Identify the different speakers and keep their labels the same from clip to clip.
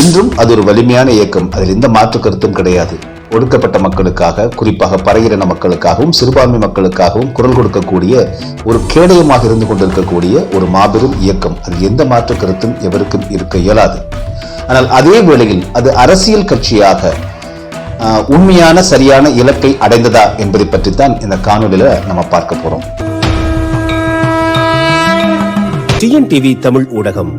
Speaker 1: இன்றும் அது ஒரு வலிமையான இயக்கம். அதில் எந்த மாற்று கருத்தும் கிடையாது. ஒடுக்கப்பட்ட மக்களுக்காக குறிப்பாக பறையின மக்களுக்காகவும் சிறுபான்மை மக்களுக்காகவும் குரல் கொடுக்கக்கூடிய ஒரு கேடயமாக இருந்து கொண்டிருக்கக்கூடிய ஒரு மாபெரும் இயக்கம். அதில் எந்த மாற்று கருத்தும் எவருக்கும் இருக்க இயலாது. ஆனால் அதே வேளையில் அது அரசியல் கட்சியாக ஆஹ், உண்மையான சரியான இலக்கை அடைந்ததா என்பதை பற்றி தான் இந்த காணொலியில நம்ம பார்க்க போறோம்.
Speaker 2: டிஎன்டிவி தமிழ் ஊடகம்.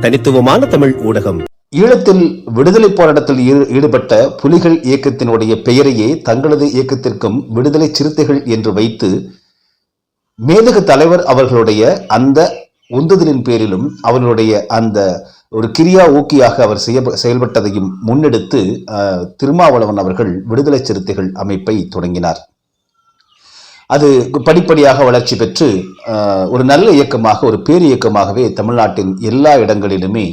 Speaker 2: தனித்துவமான தமிழ் ஊடகம்.
Speaker 1: ஈழத்தில் விடுதலை போராட்டத்தில் ஈடு- ஈடுபட்ட புலிகள் இயக்கத்தினுடைய பெயரையே தங்களது இயக்கத்திற்கும் விடுதலை சிறுத்தைகள் என்று வைத்து மேதகு தலைவர் அவர்களுடைய அந்த உந்துதலின் பேரிலும் அவர்களுடைய அந்த ஒரு கிரியா ஊக்கியாக அவர் செய்ய செயல்பட்டதையும் முன்னெடுத்து திருமாவளவன் அவர்கள் விடுதலை சிறுத்தைகள் அமைப்பை தொடங்கினார். அது படிப்படியாக வளர்ச்சி பெற்று ஒரு நல்ல இயக்கமாக ஒரு பேர் இயக்கமாகவே தமிழ்நாட்டின் எல்லா இடங்களிலுமே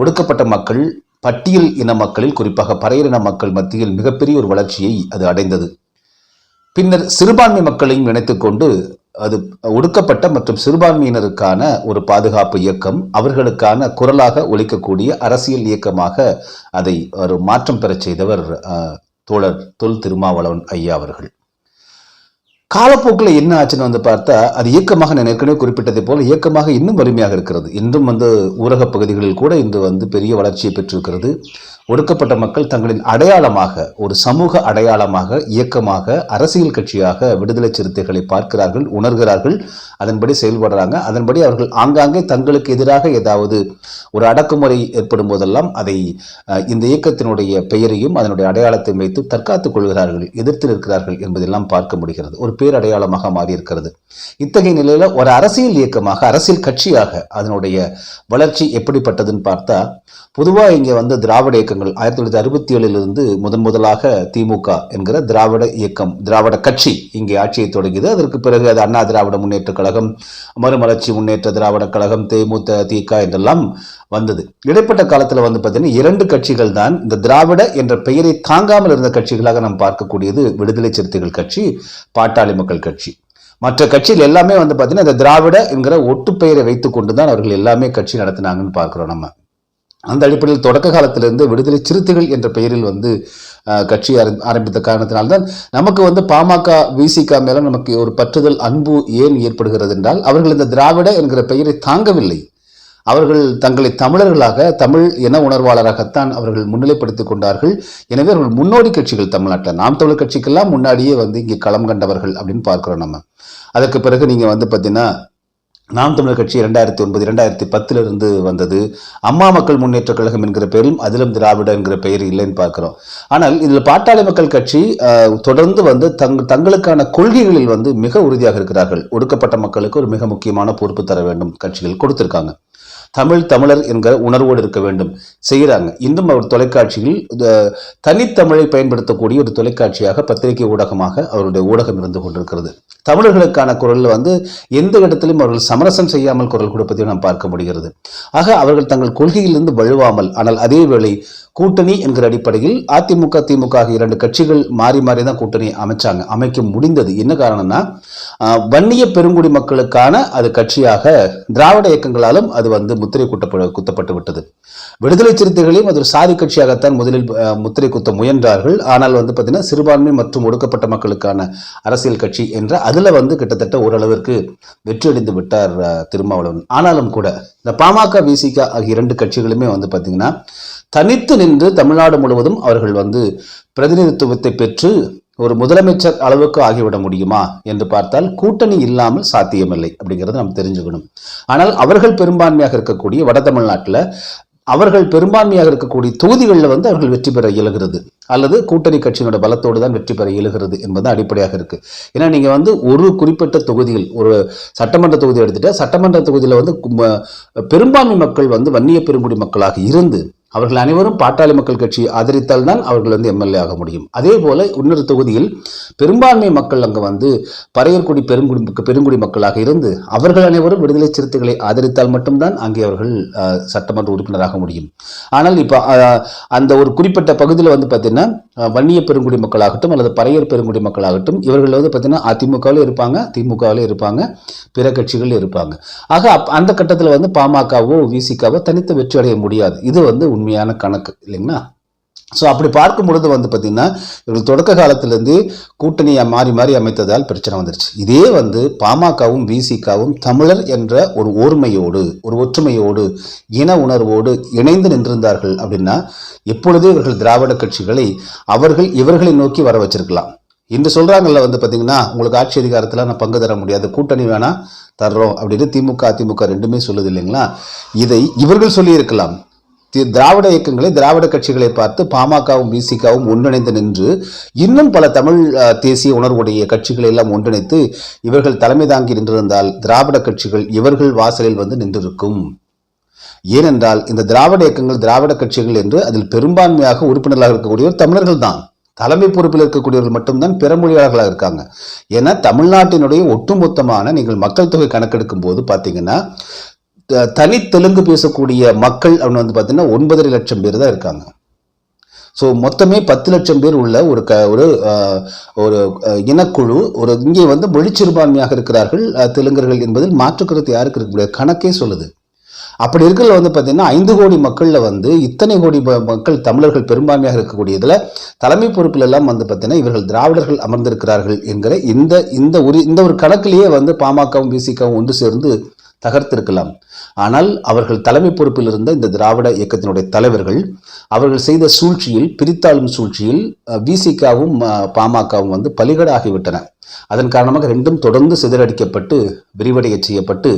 Speaker 1: ஒடுக்கப்பட்ட மக்கள் பட்டியல் இன மக்களில் குறிப்பாக பறையரின மக்கள் மத்தியில் மிகப்பெரிய ஒரு வளர்ச்சியை அது அடைந்தது. பின்னர் சிறுபான்மை மக்களையும் இணைத்துக்கொண்டு அது ஒடுக்கப்பட்ட மற்றும் சிறுபான்மையினருக்கான ஒரு பாதுகாப்பு இயக்கம் அவர்களுக்கான குரலாக ஒழிக்கக்கூடிய அரசியல் இயக்கமாக அதை ஒரு மாற்றம் பெறச் செய்தவர் தோழர் தொல் திருமாவளவன் ஐயா அவர்கள். காலப்போக்கில் என்ன ஆச்சுன்னு வந்து பார்த்தா அது இயக்கமாக நான் ஏற்கனவே குறிப்பிட்டதை போல இயக்கமாக இன்னும் வலிமையாக இருக்கிறது. இன்றும் வந்து ஊரகப் பகுதிகளில் கூட இன்று வந்து பெரிய வளர்ச்சியை பெற்றிருக்கிறது. ஒடுக்கப்பட்ட மக்கள் தங்களின் அடையாளமாக ஒரு சமூக அடையாளமாக இயக்கமாக அரசியல் கட்சியாக விடுதலை சிறுத்தைகளை பார்க்கிறார்கள் உணர்கிறார்கள் அதன்படி செயல்படுறாங்க. அதன்படி அவர்கள் ஆங்காங்கே தங்களுக்கு எதிராக ஏதாவது ஒரு அடக்குமுறை ஏற்படும் போதெல்லாம் அதை இந்த இயக்கத்தினுடைய பெயரையும் அதனுடைய அடையாளத்தையும் வைத்து தற்காத்துக் கொள்கிறார்கள் எதிர்த்து நிற்கிறார்கள் என்பதெல்லாம் பார்க்க முடிகிறது. ஒரு பேரடையாளமாக மாறியிருக்கிறது. இத்தகைய நிலையில ஒரு அரசியல் இயக்கமாக அரசியல் கட்சியாக அதனுடைய வளர்ச்சி எப்படிப்பட்டதுன்னு பார்த்தா பொதுவாக இங்கே வந்து திராவிட இயக்கங்கள் ஆயிரத்தி தொள்ளாயிரத்தி அறுபத்தி ஏழிலிருந்து முதன் முதலாக திமுக என்கிற திராவிட இயக்கம் திராவிட கட்சி இங்கே ஆட்சியை தொடங்கியது. அதற்கு பிறகு அது அண்ணா திராவிட முன்னேற்றக் கழகம் மறுமலர்ச்சி முன்னேற்ற திராவிட கழகம் தேமுதிக என்றெல்லாம் வந்தது. இடைப்பட்ட காலத்தில் வந்து பார்த்தீங்கன்னா இரண்டு கட்சிகள் தான் இந்த திராவிட என்ற பெயரை தாங்காமல் இருந்த கட்சிகளாக நாம் பார்க்கக்கூடியது விடுதலை சிறுத்தைகள் கட்சி பாட்டாளி மக்கள் கட்சி. மற்ற கட்சியில் எல்லாமே வந்து பார்த்தீங்கன்னா இந்த திராவிட என்கிற ஒட்டு பெயரை வைத்துக் கொண்டு தான் அவர்கள் எல்லாமே கட்சி நடத்தினாங்கன்னு பார்க்குறோம் நம்ம. அந்த அடிப்படையில் தொடக்க காலத்திலிருந்து விடுதலை சிறுத்தைகள் என்ற பெயரில் வந்து கட்சி ஆரம்பித்த காரணத்தினால்தான் நமக்கு வந்து பாமக விசிக மேல நமக்கு ஒரு பற்றுதல் அன்பு ஏன் ஏற்படுகிறது என்றால் அவர்கள் இந்த திராவிட என்கிற பெயரை தாங்கவில்லை. அவர்கள் தங்களை தமிழர்களாக தமிழ் இன உணர்வாளராகத்தான் அவர்கள் முன்னிலைப்படுத்திக் கொண்டார்கள். எனவே அவர்கள் முன்னோடி கட்சிகள் தமிழ்நாட்டில். நாம் தமிழர் கட்சிக்கெல்லாம் முன்னாடியே வந்து இங்கே களம் கண்டவர்கள் அப்படின்னு பார்க்குறோம் நம்ம. அதற்கு பிறகு நீங்கள் வந்து பார்த்தீங்கன்னா நாம் தமிழர் கட்சி இரண்டாயிரத்தி ஒன்பது இரண்டாயிரத்தி பத்திலிருந்து வந்தது. அம்மா மக்கள் முன்னேற்ற கழகம் என்கிற பெயரும் அதிலும் திராவிட என்கிற பெயர் இல்லைன்னு பார்க்குறோம். ஆனால் இதில் பாட்டாளி மக்கள் கட்சி தொடர்ந்து வந்து தங் தங்களுக்கான கொள்கைகளில் வந்து மிக உறுதியாக இருக்கிறார்கள். ஒடுக்கப்பட்ட மக்களுக்கு ஒரு மிக முக்கியமான பொறுப்பு தர வேண்டும் கட்சிகள் கொடுத்திருக்காங்க. தமிழ் தமிழர் என்கிற உணர்வோடு இருக்க வேண்டும். செய்கிறாங்க. இன்னும் அவர் தொலைக்காட்சியில் தனித்தமிழை பயன்படுத்தக்கூடிய ஒரு தொலைக்காட்சியாக பத்திரிகை ஊடகமாக அவருடைய ஊடகம் இருந்து கொண்டிருக்கிறது. தமிழர்களுக்கான குரலில் வந்து எந்த இடத்திலும் அவர்கள் சமரசம் செய்யாமல் குரல் கொடுப்பதையும் நாம் பார்க்க முடிகிறது. ஆக அவர்கள் தங்கள் கொள்கையிலிருந்து வழுவாமல் ஆனால் அதே வேளை கூட்டணி என்கிற அடிப்படையில் அதிமுக திமுக ஆகிய இரண்டு கட்சிகள் மாறி மாறி தான் கூட்டணி அமைச்சாங்க. அமைக்க முடிந்தது. என்ன காரணம்னா வன்னிய பெருங்குடி மக்களுக்கான அது கட்சியாக திராவிட இயக்கங்களாலும் அது வந்து முத்திரை குட்டப்பட குத்தப்பட்டு விட்டது. விடுதலை சிறுத்தைகளையும் அது ஒரு சாதி கட்சியாகத்தான் முதலில் முத்திரை குத்த முயன்றார்கள். ஆனால் வந்து பார்த்தீங்கன்னா சிறுபான்மை மற்றும் ஒடுக்கப்பட்ட மக்களுக்கான அரசியல் கட்சி என்ற அதில் வந்து கிட்டத்தட்ட ஓரளவிற்கு வெற்றியடைந்து விட்டார் திருமாவளவன். ஆனாலும் கூட இந்த பாமக விசிக ஆகிய இரண்டு கட்சிகளுமே வந்து பார்த்தீங்கன்னா தனித்து நின்று தமிழ்நாடு முழுவதும் அவர்கள் வந்து பிரதிநிதித்துவத்தை பெற்று ஒரு முதலமைச்சர் அளவுக்கு ஆகிவிட முடியுமா என்று பார்த்தால் கூட்டணி இல்லாமல் சாத்தியமில்லை அப்படிங்கிறது நம்ம தெரிஞ்சுக்கணும். ஆனால் அவர்கள் பெரும்பான்மையாக இருக்கக்கூடிய வட தமிழ்நாட்டில் அவர்கள் பெரும்பான்மையாக இருக்கக்கூடிய தொகுதிகளில் வந்து அவர்கள் வெற்றி பெற இயலுகிறது. அல்லது கூட்டணி கட்சியினோட பலத்தோடு தான் வெற்றி பெற இயலுகிறது என்பது அடிப்படையாக இருக்கு. ஏன்னா நீங்கள் வந்து ஒரு குறிப்பிட்ட தொகுதியில் ஒரு சட்டமன்ற தொகுதி எடுத்துகிட்டா சட்டமன்ற தொகுதியில் வந்து பெரும்பான்மை மக்கள் வந்து வன்னிய பெருங்குடி மக்களாக இருந்து அவர்கள் அனைவரும் பாட்டாளி மக்கள் கட்சி ஆதரித்தால் தான் அவர்கள் வந்து எம்எல்ஏ ஆக முடியும். அதே போல இன்னொரு தொகுதியில் பெரும்பான்மை மக்கள் அங்கே வந்து பறையர்குடி பெருங்குடி பெருங்குடி மக்களாக இருந்து அவர்கள் அனைவரும் விடுதலை சிறுத்தைகளை ஆதரித்தால் மட்டும்தான் அங்கே அவர்கள் சட்டமன்ற உறுப்பினராக முடியும். ஆனால் இப்போ அந்த ஒரு குறிப்பிட்ட பகுதியில் வந்து பார்த்தீங்கன்னா வன்னிய பெருங்குடி மக்களாகட்டும் அல்லது பறையர் பெருங்குடி மக்களாகட்டும் இவர்கள் வந்து பார்த்தீங்கன்னா அதிமுகவில் இருப்பாங்க திமுகவில் இருப்பாங்க பிற கட்சிகளில் இருப்பாங்க. ஆக அப்- அந்த கட்டத்தில் வந்து பாமகவோ விசிகாவோ தனித்து வெற்றி அடைய முடியாது. இது வந்து உண்மை. உண்மையான கணக்கு இல்லைங்களா? ஸோ அப்படி பார்க்கும் பொழுது வந்து பார்த்திங்கன்னா இவர்கள் தொடக்க காலத்திலேருந்து கூட்டணியை மாறி மாறி அமைத்ததால் பிரச்சனை வந்துருச்சு. இதே வந்து பாமகவும் விசிகாவும் தமிழர் என்ற ஒரு ஓர்மையோடு ஒரு ஒற்றுமையோடு இன உணர்வோடு இணைந்து நின்றிருந்தார்கள் அப்படின்னா எப்பொழுதே இவர்கள் திராவிட கட்சிகளை அவர்கள் இவர்களை நோக்கி வர வச்சிருக்கலாம். இன்று சொல்றாங்கல்ல வந்து பார்த்தீங்கன்னா உங்களுக்கு ஆட்சி அதிகாரத்தில் நான் பங்கு தர முடியாது. கூட்டணி வேணா தர்றோம் அப்படின்னு திமுக அதிமுக ரெண்டுமே சொல்லுது இல்லைங்களா? இதை இவர்கள் சொல்லியிருக்கலாம். திராவிட இயக்கங்களை திராவிட கட்சிகளை பார்த்து பாமகவும் பிசிகவும் ஒன்றிணைந்து நின்று இன்னும் பல தமிழ் தேசிய உணர்வுடைய கட்சிகளை எல்லாம் ஒன்றிணைத்து இவர்கள் தலைமை தாங்கி நின்றிருந்தால் திராவிட கட்சிகள் இவர்கள் வாசலில் வந்து நின்றிருக்கும். ஏனென்றால் இந்த திராவிட இயக்கங்கள் திராவிட கட்சிகள் என்று அதில் பெரும்பான்மையாக உறுப்பினர்களாக இருக்கக்கூடியவர் தமிழர்கள் தான். தலைமை பொறுப்பில் இருக்கக்கூடியவர்கள் மட்டும்தான் பிறமொழியாளர்களாக இருக்காங்க. ஏன்னா தமிழ்நாட்டினுடைய ஒட்டுமொத்தமான நீங்கள் மக்கள் தொகை கணக்கெடுக்கும் போது பார்த்தீங்கன்னா தனி தெலுங்கு பேசக்கூடிய மக்கள் அப்படின்னு வந்து பார்த்தீங்கன்னா ஒன்பதரை லட்சம் பேர் தான் இருக்காங்க. ஸோ மொத்தமே பத்து லட்சம் பேர் உள்ள ஒரு க ஒரு ஒரு இனக்குழு ஒரு இங்கே வந்து மொழிச்சிறுபான்மையாக இருக்கிறார்கள் தெலுங்கர்கள் என்பதில் மாற்றுக்கருத்து யாருக்கு இருக்க முடியாது? கணக்கே சொல்லுது. அப்படி இருக்கிறதுல வந்து பார்த்தீங்கன்னா ஐந்து கோடி மக்களில் வந்து இத்தனை கோடி மக்கள் தமிழர்கள் பெரும்பான்மையாக இருக்கக்கூடியதில் தலைமை பொறுப்பில் எல்லாம் வந்து பார்த்தீங்கன்னா இவர்கள் திராவிடர்கள் அமர்ந்திருக்கிறார்கள் என்கிற இந்த இந்த ஒரு இந்த ஒரு கணக்கிலேயே வந்து பாமகவும் பிசிகவும் ஒன்று சேர்ந்து தகர்த்திருக்கலாம். ஆனால் அவர்கள் தலைமை பொறுப்பில் இருந்த இந்த திராவிட இயக்கத்தினுடைய தலைவர்கள் அவர்கள் செய்த சூழ்ச்சியில் பிரித்தாளும் சூழ்ச்சியில் விசிகாவும் பாமகவும் வந்து பலிகடாகிவிட்டன. அதன் காரணமாக ரெண்டும் தொடர்ந்து சிதறடிக்கப்பட்டு விரிவடைய செய்யப்பட்டு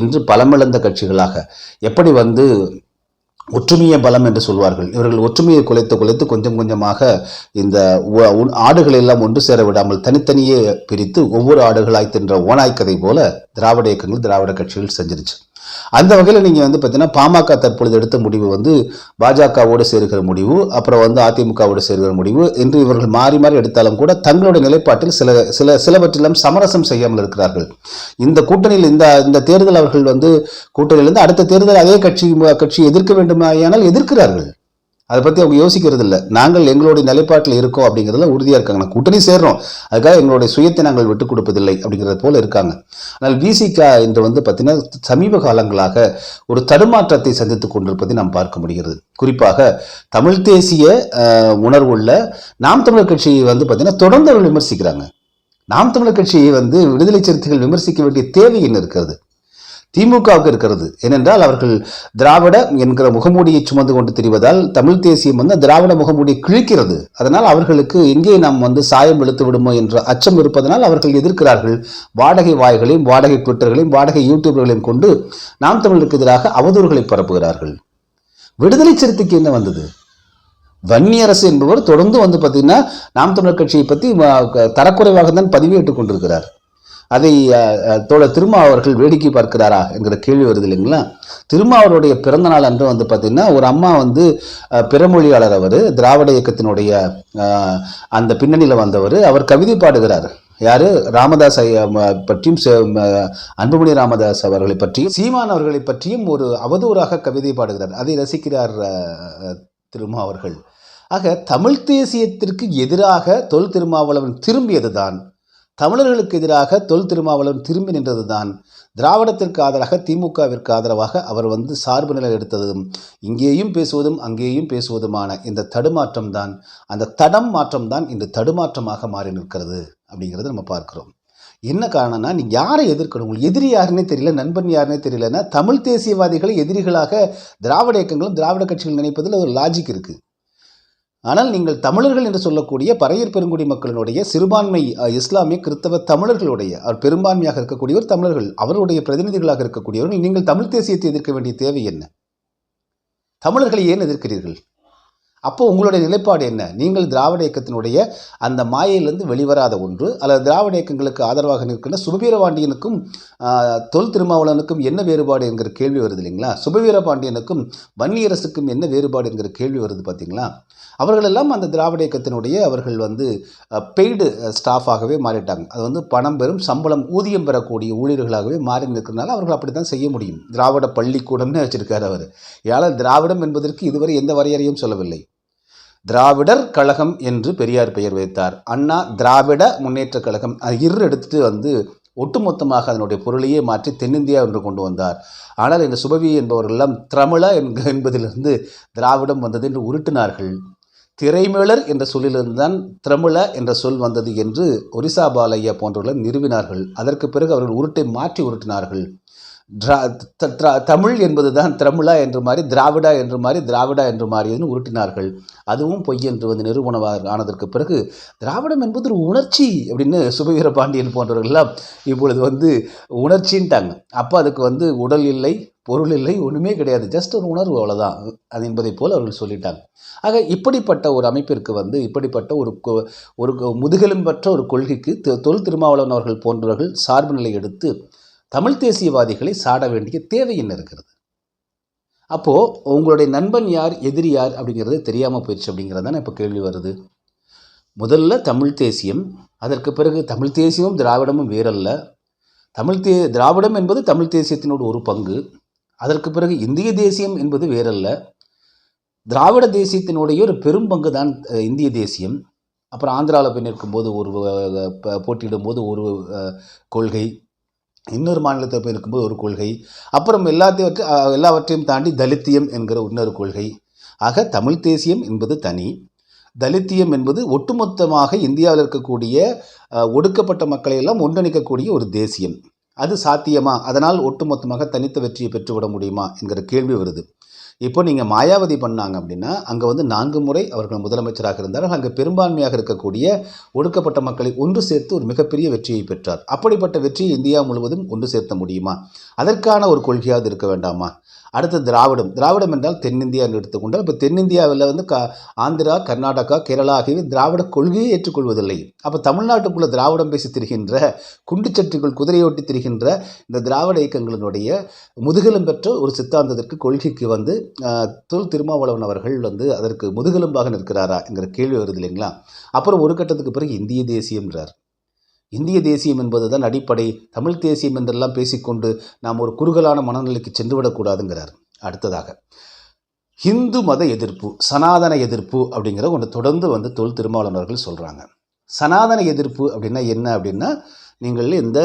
Speaker 1: இன்று பலமிழந்த கட்சிகளாக. எப்படி வந்து ஒற்றுமைய பலம் என்று சொல்வார்கள்? இவர்கள் ஒற்றுமையை குலைத்து குலைத்து கொஞ்சம் கொஞ்சமாக இந்த ஆடுகள் எல்லாம் ஒன்று சேர விடாமல் தனித்தனியே பிரித்து ஒவ்வொரு ஆடுகளாய் தின்ற ஓனாய் கதை போல திராவிட இயக்கங்கள் திராவிட கட்சிகள் செஞ்சிருச்சு. அந்த வகையில் நீங்கள் வந்து பார்த்தீங்கன்னா பாமக தற்பொழுது எடுத்த முடிவு வந்து பாஜகவோடு சேர்கிற முடிவு அப்புறம் வந்து அதிமுகவோடு சேர்கிற முடிவு என்று இவர்கள் மாறி மாறி எடுத்தாலும் கூட தங்களுடைய நிலைப்பாட்டில் சில சில சிலவற்றிலும் சமரசம் செய்யாமல் இருக்கிறார்கள். இந்த கூட்டணியில் இந்த இந்த தேர்தல் அவர்கள் வந்து கூட்டணியிலிருந்து அடுத்த தேர்தல் அதே கட்சி கட்சி எதிர்க்க வேண்டுமானால் எதிர்க்கிறார்கள். அதை பற்றி அவங்க யோசிக்கிறது இல்லை. நாங்கள் எங்களுடைய நிலைப்பாட்டில் இருக்கோம் அப்படிங்கிறதுல உறுதியாக இருக்காங்க. நான் கூட்டணி சேர்றோம். அதுக்காக எங்களுடைய சுயத்தை நாங்கள் விட்டுக் கொடுப்பதில்லை அப்படிங்கிறது போல் இருக்காங்க. ஆனால் விசிகா இன்று வந்து பார்த்தீங்கன்னா சமீப காலங்களாக ஒரு தடுமாற்றத்தை சந்தித்துக் கொண்டிருப்பதை நாம் பார்க்க முடிகிறது. குறிப்பாக தமிழ் தேசிய உணர்வுள்ள நாம் தமிழர் கட்சியை வந்து பார்த்தீங்கன்னா தொடர்ந்து அவர்கள் விமர்சிக்கிறாங்க. நாம் தமிழர் கட்சியை வந்து விடுதலை சிறுத்தைகள் விமர்சிக்க வேண்டிய தேவை என்ன இருக்கிறது? திமுகவுக்கு இருக்கிறது. ஏனென்றால் அவர்கள் திராவிட என்கிற முகமூடியை சுமந்து கொண்டு திரிவதால் தமிழ் தேசியம் வந்து திராவிட முகமூடியை கிழிக்கிறது. அதனால் அவர்களுக்கு எங்கே நாம் வந்து சாயம் இழுத்து விடுமோ என்ற அச்சம் இருப்பதனால் அவர்கள் எதிர்க்கிறார்கள். வாடகை வாய்களையும் வாடகை ட்விட்டர்களையும் வாடகை யூடியூபர்களையும் கொண்டு நாம் தமிழருக்கு எதிராக அவதூறுகளை பரப்புகிறார்கள். விடுதலை சிறுத்தைக்கு என்ன வந்தது? வன்னியரசு என்பவர் தொடர்ந்து வந்து பார்த்தீங்கன்னா நாம் தமிழர் கட்சியை பற்றி தரக்குறைவாக தான் பதிவேற்றுக் கொண்டிருக்கிறார் அதை தோழர் திருமா அவர்கள் வேடிக்கை பார்க்கிறாரா என்கிற கேள்வி வருது இல்லைங்களா? திருமா அவருடைய பிறந்த நாள் அன்று வந்து பார்த்திங்கன்னா ஒரு அம்மா வந்து பிறமொழியாளர் அவர் திராவிட இயக்கத்தினுடைய அந்த பின்னணியில் வந்தவர். அவர் கவிதை பாடுகிறார். யாரு? ராமதாஸ் ஐயா பற்றியும் அன்புமணி ராமதாஸ் அவர்களை பற்றியும் சீமான் அவர்களை பற்றியும் ஒரு அவதூறாக கவிதை பாடுகிறார். அதை ரசிக்கிறார் திருமா அவர்கள். ஆக தமிழ் தேசியத்திற்கு எதிராக தொல் திருமாவளவன் திரும்பியதுதான் தமிழர்களுக்கு எதிராக தொல் திருமாவளவன் திரும்பி நின்றதுதான். திராவிடத்திற்கு ஆதரவாக திமுகவிற்கு ஆதரவாக அவர் வந்து சார்பு நிலை எடுத்ததும் இங்கேயும் பேசுவதும் அங்கேயும் பேசுவதுமான இந்த தடுமாற்றம் தான் அந்த தடம் மாற்றம் தான் இன்று தடுமாற்றமாக மாறி நிற்கிறது அப்படிங்கிறத நம்ம பார்க்கிறோம். என்ன காரணம்னா நீ யாரை எதிர்க்கணும்? உங்களுக்கு எதிரி யாருன்னே தெரியல நண்பன் யாருன்னே தெரியலன்னா தமிழ் தேசியவாதிகளை எதிரிகளாக திராவிட இயக்கங்களும் திராவிட கட்சிகள் நினைப்பதில் ஒரு லாஜிக் இருக்குது ஆனால் நீங்கள் தமிழர்கள் என்று சொல்லக்கூடிய பறையர் பெருங்குடி மக்களினுடைய சிறுபான்மை இஸ்லாமிய கிறித்தவ தமிழர்களுடைய அவர் பெரும்பான்மையாக இருக்கக்கூடியவர் தமிழர்கள் அவருடைய பிரதிநிதிகளாக இருக்கக்கூடியவர்கள் நீங்கள் தமிழ் தேசியத்தை எதிர்க்க வேண்டிய தேவை என்ன? தமிழர்களை ஏன் எதிர்க்கிறீர்கள்? அப்போ உங்களுடைய நிலைப்பாடு என்ன? நீங்கள் திராவிட இயக்கத்தினுடைய அந்த மாயையிலிருந்து வெளிவராத ஒன்று அல்லது திராவிட இயக்கங்களுக்கு ஆதரவாக நிற்கின்ற சுபவீரபாண்டியனுக்கும் தொல் திருமாவளவனுக்கும் என்ன வேறுபாடு என்கிற கேள்வி வருது இல்லைங்களா? சுபவீர பாண்டியனுக்கும் வன்னியரசுக்கும் என்ன வேறுபாடு என்கிற கேள்வி வருது பார்த்தீங்களா? அவர்களெல்லாம் அந்த திராவிட இயக்கத்தினுடைய அவர்கள் வந்து பெய்டு ஸ்டாஃபாகவே மாறிட்டாங்க. அது வந்து பணம் பெறும் சம்பளம் ஊதியம் பெறக்கூடிய ஊழியர்களாகவே மாறி நிற்கிறதுனால அவர்கள் அப்படி தான் செய்ய முடியும். திராவிட பள்ளிக்கூடம்னு வச்சிருக்காரு அவர். ஏனால் திராவிடம் என்பதற்கு இதுவரை எந்த வரையறையும் சொல்லவில்லை. திராவிடர் கழகம் என்று பெரியார் பெயர் வைத்தார். அண்ணா திராவிட முன்னேற்ற கழகம். இரு எடுத்துட்டு வந்து ஒட்டுமொத்தமாக அதனுடைய பொருளையே மாற்றி தென்னிந்தியா என்று கொண்டு வந்தார். ஆனால் இந்த சுபவி என்பவர்களெல்லாம் திரமிழ என்பதிலிருந்து திராவிடம் வந்தது என்று உருட்டினார்கள். திரைமேளர் என்ற சொல்லிலிருந்து தான் திரமிழ என்ற சொல் வந்தது என்று ஒரிசா பாலையா போன்றவர்கள் நிறுவினார்கள். அதற்கு பிறகு அவர்கள் உருட்டை மாற்றி உருட்டினார்கள். தமிழ் என்பது தான் திரமிழா என்று மாறி திராவிடா என்று மாறி திராவிடா என்று மாறியதுன்னு உருட்டினார்கள். அதுவும் பொய் என்று வந்து நிரூபணமாக ஆனதற்கு பிறகு திராவிடம் என்பது ஒரு உணர்ச்சி அப்படின்னு சுபவீர பாண்டியன் போன்றவர்கள்லாம் இப்பொழுது வந்து உணர்ச்சின்ட்டாங்க. அப்போ அதுக்கு வந்து உடல் இல்லை பொருள் இல்லை ஒன்றுமே கிடையாது. ஜஸ்ட் ஒரு உணர்வு அவ்வளோதான் அது என்பதை போல் அவர்கள் சொல்லிட்டாங்க. ஆக இப்படிப்பட்ட ஒரு அமைப்பிற்கு வந்து இப்படிப்பட்ட ஒரு கொ- ஒரு முதுகெலும்பற்ற ஒரு கொள்கைக்கு தொல் திருமாவளவன் அவர்கள் போன்றவர்கள் சார்பு நிலை எடுத்து தமிழ் தேசியவாதிகளை சாட வேண்டிய தேவை என்ன இருக்கிறது? அப்போது உங்களுடைய நண்பன் யார் எதிரி யார் அப்படிங்கிறது தெரியாமல் போயிடுச்சு அப்படிங்கிறது தானே இப்போ கேள்வி வருது. முதல்ல தமிழ் தேசியம் அதற்கு பிறகு தமிழ் தேசியமும் திராவிடமும் வேறல்ல. தமிழ் தே திராவிடம் என்பது தமிழ் தேசியத்தினோட ஒரு பங்கு. அதற்கு பிறகு இந்திய தேசியம் என்பது வேறல்ல. திராவிட தேசியத்தினுடைய ஒரு பெரும் பங்கு தான் இந்திய தேசியம். அப்புறம் ஆந்திராவில் போய் நிற்கும்போது ஒரு போட்டியிடும்போது ஒரு கொள்கை. இன்னொரு மாநிலத்தில் போய் இருக்கும்போது ஒரு கொள்கை. அப்புறம் எல்லாத்தையும் எல்லாவற்றையும் தாண்டி தலித்தியம் என்கிற இன்னொரு கொள்கை. ஆக தமிழ் தேசியம் என்பது தனி. தலித்தியம் என்பது ஒட்டுமொத்தமாக இந்தியாவில் இருக்கக்கூடிய ஒடுக்கப்பட்ட மக்களை எல்லாம் ஒன்றிணைக்கக்கூடிய ஒரு தேசியம். அது சாத்தியமா? அதனால் ஒட்டுமொத்தமாக தனித்த வெற்றியை பெற்றுவிட முடியுமா? என்கிற கேள்வி வருது. இப்போ நீங்கள் மாயாவதி பண்ணாங்க அப்படின்னா அங்கே வந்து நான்கு முறை அவர்கள் முதலமைச்சராக இருந்தார்கள் அங்கே பெரும்பான்மையாக இருக்கக்கூடிய ஒடுக்கப்பட்ட மக்களை ஒன்று சேர்த்து ஒரு மிகப்பெரிய வெற்றியை பெற்றார். அப்படிப்பட்ட வெற்றியை இந்தியா முழுவதும் ஒன்று சேர்த்த முடியுமா? அதற்கான ஒரு கொள்கையாவது இருக்க வேண்டாமா? அடுத்து திராவிடம். திராவிடம் என்றால் தென்னிந்தியா என்று எடுத்துக்கொண்டால் இப்போ தென்னிந்தியாவில் வந்து க ஆந்திரா கர்நாடகா கேரளா ஆகியவை திராவிட கொள்கையை ஏற்றுக்கொள்வதில்லை. அப்போ தமிழ்நாட்டுக்குள்ளே திராவிடம் பேசி திரிகின்ற குண்டுச்சட்டிக்குள் குதிரையோட்டி திரிகின்ற இந்த திராவிட இயக்கங்களினுடைய முதுகெலும் பெற்ற ஒரு சித்தாந்தத்திற்கு கொள்கைக்கு வந்து தொல் திருமாவளவன் அவர்கள் வந்து அதற்கு முதுகெலும்பாக நிற்கிறாரா என்கிற கேள்வி வருது இல்லைங்களா? அப்புறம் ஒரு கட்டத்துக்கு பிறகு இந்திய தேசியம்ன்றார் இந்திய தேசியம் என்பதுதான் அடிப்படை தமிழ் தேசியம் என்றெல்லாம் பேசிக்கொண்டு நாம் ஒரு குறுகலான மனநிலைக்கு சென்றுவிடக்கூடாதுங்கிறார். அடுத்ததாக ஹிந்து மத எதிர்ப்பு சனாதன எதிர்ப்பு அப்படிங்கிற ஒன்று தொடர்ந்து வந்து தொல் திருமாவளவர்கள் சொல்கிறாங்க சனாதன எதிர்ப்பு அப்படின்னா என்ன அப்படின்னா நீங்கள் இந்த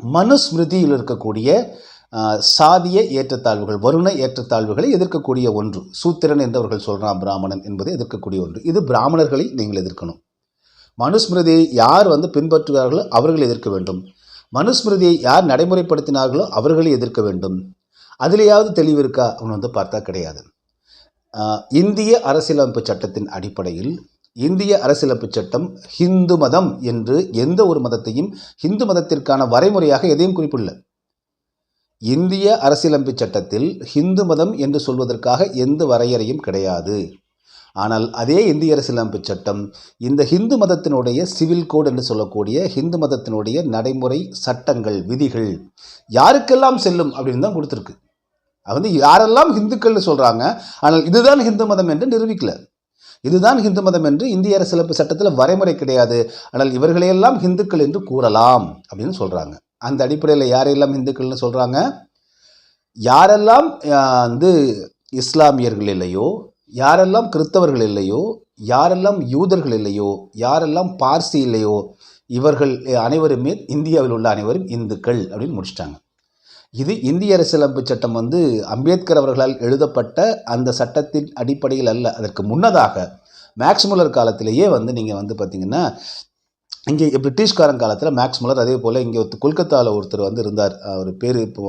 Speaker 1: மனுஸ்மிருதியில் இருக்கக்கூடிய சாதிய ஏற்றத்தாழ்வுகள் வருண ஏற்றத்தாழ்வுகளை எதிர்க்கக்கூடிய ஒன்று. சூத்திரன் என்றவர்கள் சொல்கிறான் பிராமணன் என்பதை எதிர்க்கக்கூடிய ஒன்று. இது பிராமணர்களை நீங்கள் எதிர்க்கணும். மனுஸ்மிருதியை யார் வந்து பின்பற்றுகிறார்களோ அவர்கள் எதிர்க்க வேண்டும். மனுஸ்மிருதியை யார் நடைமுறைப்படுத்தினார்களோ அவர்களை எதிர்க்க வேண்டும். அதிலேயாவது தெளிவு இருக்கா? அப்படின்னு வந்து பார்த்தா கிடையாது. இந்திய அரசியலமைப்பு சட்டத்தின் அடிப்படையில் இந்திய அரசியலமைப்பு சட்டம் ஹிந்து மதம் என்று எந்த ஒரு மதத்தையும் ஹிந்து மதத்திற்கான வரைமுறையாக எதையும் குறிப்பிடல. இந்திய அரசியலமைப்பு சட்டத்தில் ஹிந்து மதம் என்று சொல்வதற்காக எந்த வரையறையும் கிடையாது. ஆனால் அதே இந்திய அரசியலமைப்பு சட்டம் இந்த ஹிந்து மதத்தினுடைய சிவில் கோட் என்று சொல்லக்கூடிய ஹிந்து மதத்தினுடைய நடைமுறை சட்டங்கள் விதிகள் யாருக்கெல்லாம் செல்லும் அப்படின்னு தான் கொடுத்துருக்கு. அது வந்து யாரெல்லாம் ஹிந்துக்கள்னு சொல்கிறாங்க ஆனால் இதுதான் ஹிந்து மதம் என்று நிரூபிக்கல. இதுதான் ஹிந்து மதம் என்று இந்திய அரசியலமைப்பு சட்டத்தில் வரைமுறை கிடையாது. ஆனால் இவர்களையெல்லாம் ஹிந்துக்கள் என்று கூறலாம் அப்படின்னு சொல்கிறாங்க அந்த அடிப்படையில் யாரையெல்லாம் ஹிந்துக்கள்னு சொல்கிறாங்க யாரெல்லாம் வந்து இஸ்லாமியர்கள் இல்லையோ யாரெல்லாம் கிறிஸ்தவர்கள் இல்லையோ யாரெல்லாம் யூதர்கள் இல்லையோ யாரெல்லாம் பார்சி இல்லையோ இவர்கள் அனைவருமே இந்தியாவில் உள்ள அனைவரும் இந்துக்கள் அப்படின்னு முடிச்சிட்டாங்க. இது இந்திய அரசியலமைப்பு சட்டம் வந்து அம்பேத்கர் அவர்களால் எழுதப்பட்ட அந்த சட்டத்தின் அடிப்படையில் அல்ல. அதற்கு முன்னதாக மேக்ஸ்முலர் காலத்திலேயே வந்து நீங்கள் வந்து பார்த்தீங்கன்னா இங்கே பிரிட்டிஷ்காரன் காலத்தில் மேக்ஸ் மலர் அதே போல் இங்கே ஒரு கொல்கத்தாவில் ஒருத்தர் வந்து இருந்தார். அவர் பேர் இப்போ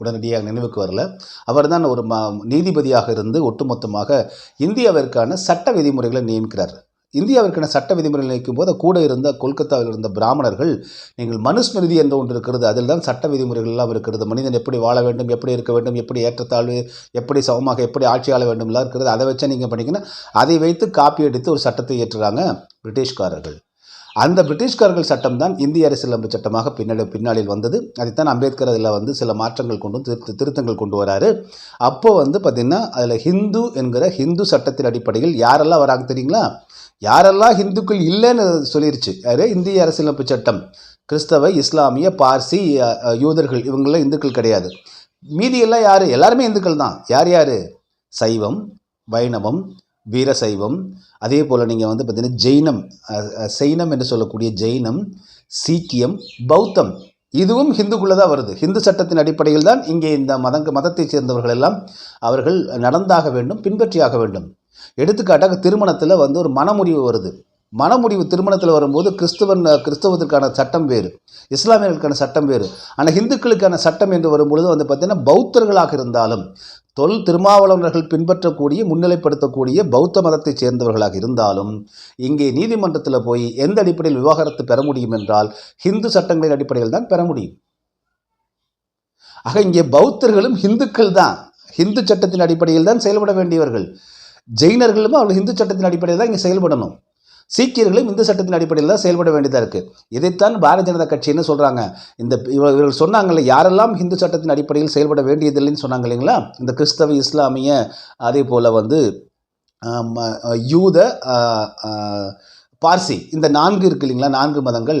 Speaker 1: உடனடியாக நினைவுக்கு வரல. அவர் தான் ஒரு ம நீதிபதியாக இருந்து ஒட்டுமொத்தமாக இந்தியாவிற்கான சட்ட விதிமுறைகளை நியமிக்கிறார். இந்தியாவிற்கான சட்ட விதிமுறைகள் நினைக்கும் போது கூட இருந்த கொல்கத்தாவில் இருந்த பிராமணர்கள் நீங்கள் மனுஸ்மிருதி என்ற ஒன்று இருக்கிறது அதில் தான் சட்ட விதிமுறைகள் எல்லாம் இருக்கிறது. மனிதன் எப்படி வாழ வேண்டும் எப்படி இருக்க வேண்டும் எப்படி ஏற்றத்தாழ்வு எப்படி சமமாக எப்படி ஆட்சி ஆள வேண்டும் எல்லாம் இருக்கிறது. அதை வச்சு நீங்கள் பண்ணிங்கன்னா அதை வைத்து காப்பி அடித்து ஒரு சட்டத்தை ஏற்றுறாங்க பிரிட்டிஷ்காரர்கள். அந்த பிரிட்டிஷ்காரர்கள் சட்டம் தான் இந்திய அரசியலமைப்பு சட்டமாக பின்னாடி பின்னாளில் வந்தது. அதைத்தான் அம்பேத்கர் அதில் வந்து சில மாற்றங்கள் கொண்டு வந்து திருத்த திருத்தங்கள் கொண்டு வராரு. அப்போ வந்து பார்த்திங்கன்னா அதில் ஹிந்து என்கிற ஹிந்து சட்டத்தின் அடிப்படையில் யாரெல்லாம் வராங்க தெரியுங்களா? யாரெல்லாம் ஹிந்துக்கள் இல்லைன்னு சொல்லிருச்சு. யாரு? இந்திய அரசியலமைப்பு சட்டம். கிறிஸ்தவ இஸ்லாமிய பார்சி யூதர்கள் இவங்களாம் இந்துக்கள் கிடையாது. மீதியெல்லாம் யார்? எல்லாருமே இந்துக்கள் தான். யார் யார்? சைவம் வைணவம் வீரசைவம் அதே போல் நீங்கள் வந்து பார்த்தீங்கன்னா ஜெயினம் அஹ், சைனம் என்று சொல்லக்கூடிய ஜெயினம் சீக்கியம் பௌத்தம் இதுவும் ஹிந்துக்குள்ளே தான் வருது. ஹிந்து சட்டத்தின் அடிப்படையில் தான் இங்கே இந்த மதங்க மதத்தைச் சேர்ந்தவர்கள் எல்லாம் அவர்கள் நடந்தாக வேண்டும் பின்பற்றியாக வேண்டும். எடுத்துக்காட்டாக திருமணத்தில் வந்து ஒரு மனமுறிவு வருது. மனமுடிவு திருமணத்தில் வரும்போது கிறிஸ்துவன் கிறிஸ்தவத்திற்கான சட்டம் வேறு இஸ்லாமியர்களுக்கான சட்டம் வேறு. ஆனால் ஹிந்துக்களுக்கான சட்டம் என்று வரும்பொழுது வந்து பார்த்திங்கன்னா பௌத்தர்களாக இருந்தாலும் தொல் திருமாவளவர்கள் பின்பற்றக்கூடிய முன்னிலைப்படுத்தக்கூடிய பௌத்த மதத்தைச் சேர்ந்தவர்களாக இருந்தாலும் இங்கே நீதிமன்றத்தில் போய் எந்த அடிப்படையில் விவாகரத்து பெற முடியும் என்றால் ஹிந்து சட்டங்களின் அடிப்படையில் தான் பெற முடியும். ஆக இங்கே பௌத்தர்களும் ஹிந்துக்கள் தான். ஹிந்து சட்டத்தின் அடிப்படையில் தான் செயல்பட வேண்டியவர்கள். ஜெயினர்களும் அவர்கள் இந்து சட்டத்தின் அடிப்படையில் தான் இங்கே செயல்படணும். சீக்கியர்களும் இந்து சட்டத்தின் அடிப்படையில் தான் செயல்பட வேண்டியதாக இருக்குது இதைத்தான் பாரதிய ஜனதா கட்சின்னு சொல்கிறாங்க இந்த இவர்கள் சொன்னாங்கல்ல யாரெல்லாம் இந்து சட்டத்தின் அடிப்படையில் செயல்பட வேண்டியதில்லைன்னு சொன்னாங்க இல்லைங்களா? இந்த கிறிஸ்தவ இஸ்லாமிய அதே போல் வந்து யூத பார்சி இந்த நான்கு இருக்கு இல்லைங்களா? நான்கு மதங்கள்.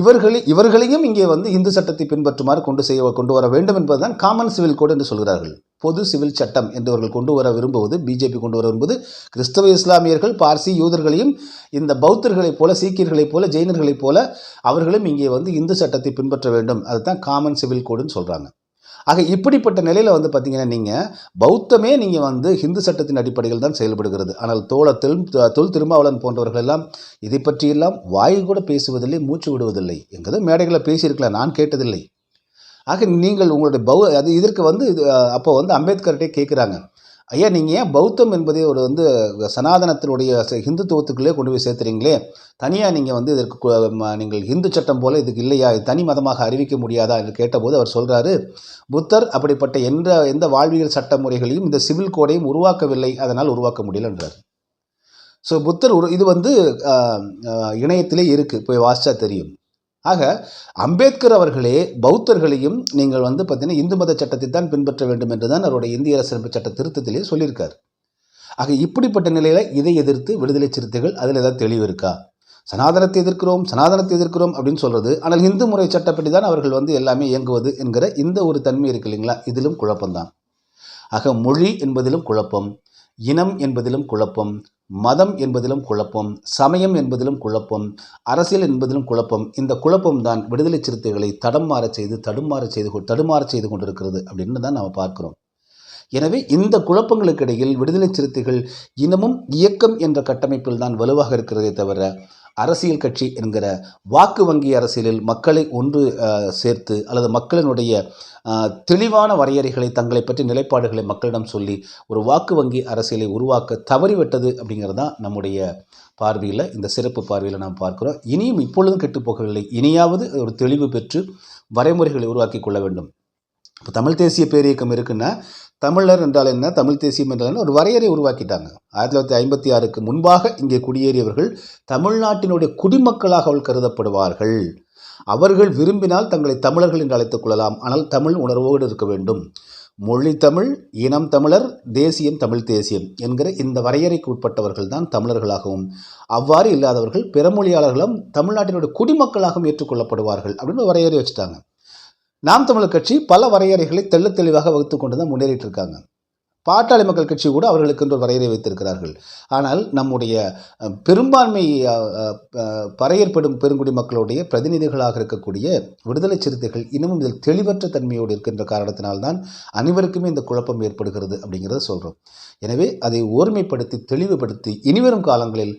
Speaker 1: இவர்களை இவர்களையும் இங்கே வந்து இந்து சட்டத்தை பின்பற்றுமாறு கொண்டு செய்ய கொண்டு வர வேண்டும் என்பதுதான் காமன் சிவில் கோட் என்று சொல்கிறார்கள். பொது சிவில் சட்டம் என்று அவர்கள் கொண்டு வர விரும்புவது பிஜேபி கொண்டு வர விரும்புவது கிறிஸ்தவ இஸ்லாமியர்கள் பார்சி யூதர்களையும் இந்த பௌத்தர்களைப் போல சீக்கியர்களைப் போல ஜெயினர்களைப் போல அவர்களும் இங்கே வந்து இந்து சட்டத்தை பின்பற்ற வேண்டும். அதுதான் காமன் சிவில் கோடுன்னு சொல்கிறாங்க ஆக இப்படிப்பட்ட நிலையில் வந்து பார்த்தீங்கன்னா நீங்கள் பௌத்தமே நீங்கள் வந்து ஹிந்து சட்டத்தின் அடிப்படையில் தான் செயல்படுகிறது. ஆனால் தோழ தொல் தொல் திருமாவளன் போன்றவர்கள் எல்லாம் இதை பற்றியெல்லாம் வாய் கூட பேசுவதில்லை மூச்சு விடுவதில்லை. எங்கேதோ மேடைகளை பேசியிருக்கலாம் நான் கேட்டதில்லை. ஆக நீங்கள் உங்களுடைய பௌ அது இதற்கு வந்து இது, அப்போ வந்து அம்பேத்கர்கிட்டே கேட்குறாங்க. ஐயா நீங்கள் ஏன் பௌத்தம் என்பதை ஒரு வந்து சனாதனத்தினுடைய ஹிந்துத்துவத்துக்குள்ளே கொண்டு போய் சேர்த்துறீங்களே? தனியாக நீங்கள் வந்து இதற்கு நீங்கள் ஹிந்து சட்டம் போல் இதுக்கு இல்லையா? இது தனி மதமாக அறிவிக்க முடியாதா? என்று கேட்டபோது அவர் சொல்கிறாரு புத்தர் அப்படிப்பட்ட எந்த எந்த வாழ்வியல் சட்ட முறைகளையும் இந்த சிவில் கோடையும் உருவாக்கவில்லை. அதனால் உருவாக்க முடியலன்றார் ஸோ புத்தர் இது வந்து இணையத்திலே இருக்குது போய் வாசிச்சா தெரியும். ஆக அம்பேத்கர் அவர்களே பௌத்தர்களையும் நீங்கள் வந்து பார்த்தீங்கன்னா இந்து மத சட்டத்தை தான் பின்பற்ற வேண்டும் என்று தான் அவருடைய இந்திய அரசியலமைப்பு சட்ட திருத்தத்திலே சொல்லியிருக்கார். ஆக இப்படிப்பட்ட நிலையில் இதை எதிர்த்து விடுதலை சிறுத்தைகள் அதில் ஏதாவது தெளிவு இருக்கா? சனாதனத்தை எதிர்க்கிறோம் சனாதனத்தை எதிர்க்கிறோம் அப்படின்னு சொல்கிறது ஆனால் இந்து முறை சட்டப்படி தான் அவர்கள் வந்து எல்லாமே இயங்குவது என்கிற இந்த ஒரு தன்மை இருக்கு இல்லைங்களா? இதிலும் குழப்பம்தான். ஆக மொழி என்பதிலும் குழப்பம் இனம் என்பதிலும் குழப்பம் மதம் என்பதிலும் குழப்பம் சமயம் என்பதிலும் குழப்பம் அரசியல் என்பதிலும் குழப்பம் இந்த குழப்பம் தான் விடுதலை சிறுத்தைகளை தடம் மாறச் செய்து தடுமாறச் செய்து தடுமாற செய்து கொண்டிருக்கிறது அப்படின்னு தான் நாம் பார்க்கிறோம். எனவே இந்த குழப்பங்களுக்கு இடையில் விடுதலை சிறுத்தைகள் இனமும் இயக்கம் என்ற கட்டமைப்பில் தான் வலுவாக இருக்கிறதே தவிர அரசியல் கட்சி என்கிற வாக்கு வங்கி அரசியலில் மக்களை ஒன்று சேர்த்து அல்லது மக்களினுடைய தெளிவான வரையறைகளை தங்களை பற்றி நிலைப்பாடுகளை மக்களிடம் சொல்லி ஒரு வாக்கு வங்கி அரசியலை உருவாக்க தவறிவிட்டது அப்படிங்கிறது தான் நம்முடைய பார்வையில் இந்த சிறப்பு பார்வையில் நாம் பார்க்கிறோம். இனியும் இப்பொழுதும் கெட்டுப்போகவில்லை இனியாவது ஒரு தெளிவு பெற்று வரைமுறைகளை உருவாக்கி கொள்ள வேண்டும். இப்போ தமிழ் தேசிய பேரியக்கம் இருக்குன்னா தமிழர் என்றால் என்ன? தமிழ் தேசியம் என்றால் என்ன? ஒரு வரையறை உருவாக்கிட்டாங்க. ஆயிரத்தி தொள்ளாயிரத்தி ஐம்பத்தி ஆறுக்கு முன்பாக இங்கே குடியேறியவர்கள் தமிழ்நாட்டினுடைய குடிமக்களாக அவள் கருதப்படுவார்கள். அவர்கள் விரும்பினால் தங்களை தமிழர்கள் என்று அழைத்துக் கொள்ளலாம். ஆனால் தமிழ் உணர்வோடு இருக்க வேண்டும். மொழி தமிழ் இனம் தமிழர் தேசியம் தமிழ் தேசியம் என்கிற இந்த வரையறைக்கு உட்பட்டவர்கள் தான் தமிழர்களாகவும் அவ்வாறு இல்லாதவர்கள் பிறமொழியாளர்களும் தமிழ்நாட்டினுடைய குடிமக்களாகவும் ஏற்றுக்கொள்ளப்படுவார்கள் அப்படின்னு வரையறை வச்சுட்டாங்க. நாம் தமிழர் கட்சி பல வரையறைகளை தெள்ள தெளிவாக வகுத்து கொண்டு தான் முன்னேறிட்டு இருக்காங்க. பாட்டாளி மக்கள் கட்சி கூட அவர்களுக்கு என்று வரையறை வைத்திருக்கிறார்கள். ஆனால் நம்முடைய பெரும்பான்மை வரையற்படும் பெருங்குடி மக்களுடைய பிரதிநிதிகளாக இருக்கக்கூடிய விடுதலை சிறுத்தைகள் இன்னமும் இதில் தெளிவற்ற தன்மையோடு இருக்கின்ற காரணத்தினால்தான் அனைவருக்குமே இந்த குழப்பம் ஏற்படுகிறது அப்படிங்கிறத சொல்கிறோம் எனவே அதை ஓர்மைப்படுத்தி தெளிவுபடுத்தி இனிவரும் காலங்களில்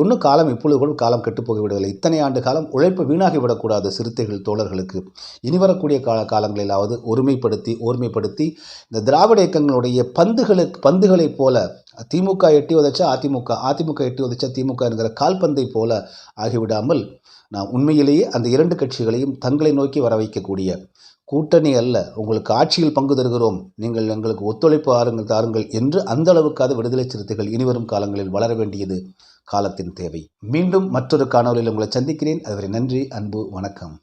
Speaker 1: இன்னும் காலம் இப்பொழுது கூட காலம் கெட்டுப்போகவிடவில்லை இத்தனை ஆண்டு காலம் உழைப்பு வீணாகி விடக்கூடாது சிறுத்தைகள் தோழர்களுக்கு. இனி வரக்கூடிய கால காலங்களிலாவது ஒருமைப்படுத்தி ஓர்மைப்படுத்தி இந்த திராவிட இயக்கங்களுடைய பந்துகளுக்கு பந்துகளைப் போல திமுக எட்டி உதைச்சா அதிமுக அதிமுக எட்டி உதைச்சா திமுக என்கிற கால்பந்தை போல ஆகிவிடாமல் நாம் உண்மையிலேயே அந்த இரண்டு கட்சிகளையும் தங்களை நோக்கி வர வைக்கக்கூடிய கூட்டணி அல்ல. உங்களுக்கு ஆட்சியில் பங்கு தருகிறோம். நீங்கள் எங்களுக்கு ஒத்துழைப்பு ஆறுங்கள் தாருங்கள் என்று அந்த அளவுக்காவது விடுதலை சிறுத்தைகள் இனிவரும் காலங்களில் வளர வேண்டியது காலத்தின் தேவை. மீண்டும் மற்றொரு காணொலியில் உங்களை சந்திக்கிறேன். அதுவரை நன்றி அன்பு வணக்கம்.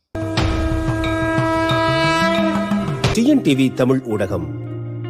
Speaker 2: டிஎன்டிவி தமிழ் ஊடகம்.